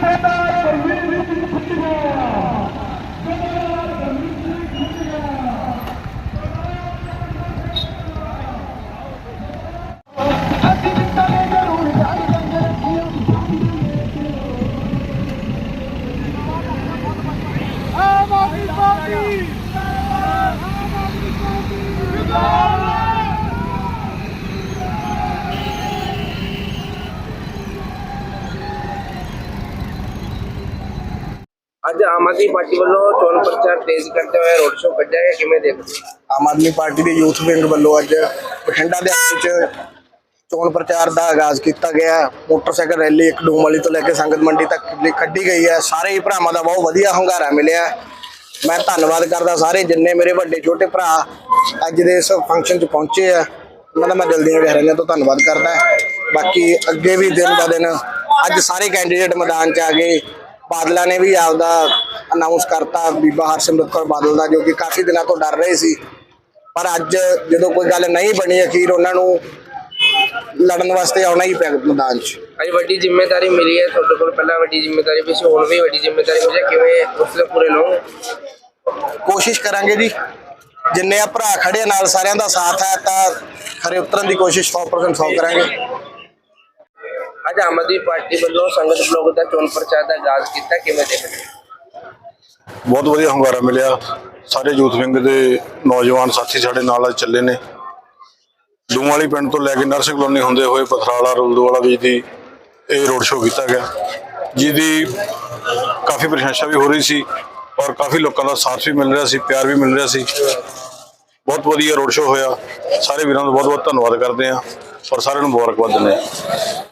ਸਾਡਾ ਗੁਰਮੀਤ ਸਿੰਘ ਛੁੱਟੀ ਹੈ। ਅੱਜ ਆਮ ਆਦਮੀ ਪਾਰਟੀ ਵੱਲੋਂ ਚੋਣ ਪ੍ਰਚਾਰ ਤੇਜ਼ ਕਰਦੇ ਹੋਏ ਰੋਡ ਸ਼ੋਅ ਕੱਢਿਆ ਗਿਆ, ਕਿਵੇਂ ਦੇਖਦੇ ਆਮ ਆਦਮੀ ਪਾਰਟੀ ਦੇ ਯੂਥ ਵਿੰਗ ਵੱਲੋਂ ਅੱਜ ਬਠਿੰਡਾ ਦੇ ਵਿੱਚ ਚੋਣ ਪ੍ਰਚਾਰ ਦਾ ਆਗਾਜ਼ ਕੀਤਾ ਗਿਆ। ਹੈ। ਮੋਟਰਸਾਈਕਲ ਰੈਲੀ ਇੱਕ ਡੂਮਵਾਲੀ ਤੋਂ ਲੈ ਕੇ ਸੰਗਤ ਮੰਡੀ ਤੱਕ ਲਈ ਕੱਢੀ ਗਈ ਹੈ। ਸਾਰੇ ਹੀ ਭਰਾਵਾਂ ਦਾ ਬਹੁਤ ਵਧੀਆ ਹੰਗਾਰਾ ਮਿਲਿਆ। ਹੈ। ਮੈਂ ਧੰਨਵਾਦ ਕਰਦਾ ਸਾਰੇ ਜਿੰਨੇ ਮੇਰੇ ਵੱਡੇ ਛੋਟੇ ਭਰਾ ਅੱਜ ਦੇ ਇਸ ਫੰਕਸ਼ਨ 'ਚ ਪਹੁੰਚੇ ਆ। ਉਹਨਾਂ ਦਾ ਮੈਂ ਦਿਲ ਦੀਆਂ ਗਹਿਰਾਈਆਂ ਤੋਂ ਧੰਨਵਾਦ ਕਰਦਾ। ਬਾਕੀ ਅੱਗੇ ਵੀ ਦਿਨ ਦਾ ਦਿਨ ਅੱਜ ਸਾਰੇ ਕੈਂਡੀਡੇਟ ਮੈਦਾਨ 'ਚ ਆ ਗਏ। ਬਾਦਲਾਂ ਨੇ ਵੀ ਆਪਦਾ ਅਨਾਉਂਸ ਕਰਤਾ ਬੀਬਾ ਹਰਸਿਮਰਤ ਕੌਰ ਬਾਦਲ ਦਾ ਜੋ ਕਿ ਕਾਫੀ ਦਿਨਾਂ ਤੋਂ ਡਰ ਰਹੇ ਸੀ। ਪਰ ਅੱਜ ਜਦੋਂ ਕੋਈ ਗੱਲ ਨਹੀਂ ਬਣੀ ਅਖੀਰ ਉਹਨਾਂ ਨੂੰ ਲੜਨ ਵਾਸਤੇ ਆਉਣਾ ਹੀ ਪਿਆ ਮੈਦਾਨ 'ਚ। ਅੱਜ ਵੱਡੀ ਜ਼ਿੰਮੇਵਾਰੀ ਮਿਲੀ ਹੈ ਤੁਹਾਡੇ ਕੋਲ। ਪਹਿਲਾਂ ਵੱਡੀ ਜ਼ਿੰਮੇਵਾਰੀ ਵੀ ਸੀ ਹੁਣ ਵੀ ਵੱਡੀ ਜ਼ਿੰਮੇਵਾਰੀ ਮਿਲੀ ਹੈ। ਕਿਵੇਂ ਉਸਲੇ ਪੂਰੇ ਲਓ ਕੋਸ਼ਿਸ਼ ਕਰਾਂਗੇ ਜੀ। ਜਿੰਨੇ ਆ ਭਰਾ ਖੜੇ ਨਾਲ ਸਾਰਿਆਂ ਦਾ ਸਾਥ ਹੈ ਤਾਂ ਖਰੇ ਉਤਰਨ ਦੀ ਕੋਸ਼ਿਸ਼ 100% 100 ਕਰਾਂਗੇ। ਅੱਜ ਆਮ ਆਦਮੀ ਪਾਰਟੀ ਵੱਲੋਂ ਸੰਗਤ ਬਲੋਕ ਦਾ ਚੋਣ ਪ੍ਰਚਾਰ ਦਾ ਆਗਾਜ਼ ਕੀਤਾ, ਕਿਵੇਂ ਦੇਖਦੇ ਬਹੁਤ ਵਧੀਆ ਹੰਗਾਰਾ ਮਿਲਿਆ। ਸਾਰੇ ਯੂਥ ਵਿੰਗ ਦੇ ਨੌਜਵਾਨ ਸਾਥੀ ਸਾਡੇ ਨਾਲ ਅੱਜ ਚੱਲੇ ਨੇ। ਡੂਮਾਲੀ ਪਿੰਡ ਤੋਂ ਲੈ ਕੇ ਨਰਸਿੰਗ ਕਲੋਨੀ ਹੁੰਦੇ ਹੋਏ ਪਥਰਾਲਾ, ਰੁਲਦਵਾਲਾ ਵਿੱਚ ਦੀ ਇਹ ਰੋਡ ਸ਼ੋਅ ਕੀਤਾ ਗਿਆ। ਜਿਹਦੀ ਕਾਫੀ ਪ੍ਰਸ਼ੰਸਾ ਵੀ ਹੋ ਰਹੀ ਸੀ ਔਰ ਕਾਫੀ ਲੋਕਾਂ ਦਾ ਸਾਥ ਵੀ ਮਿਲ ਰਿਹਾ ਸੀ, ਪਿਆਰ ਵੀ ਮਿਲ ਰਿਹਾ ਸੀ। ਬਹੁਤ ਵਧੀਆ ਰੋਡ ਸ਼ੋਅ ਹੋਇਆ। ਸਾਰੇ ਵੀਰਾਂ ਦਾ ਬਹੁਤ ਬਹੁਤ ਧੰਨਵਾਦ ਕਰਦੇ ਹਾਂ ਔਰ ਸਾਰਿਆਂ ਨੂੰ ਮੁਬਾਰਕਬਾਦ ਦਿੰਦੇ ਹਾਂ।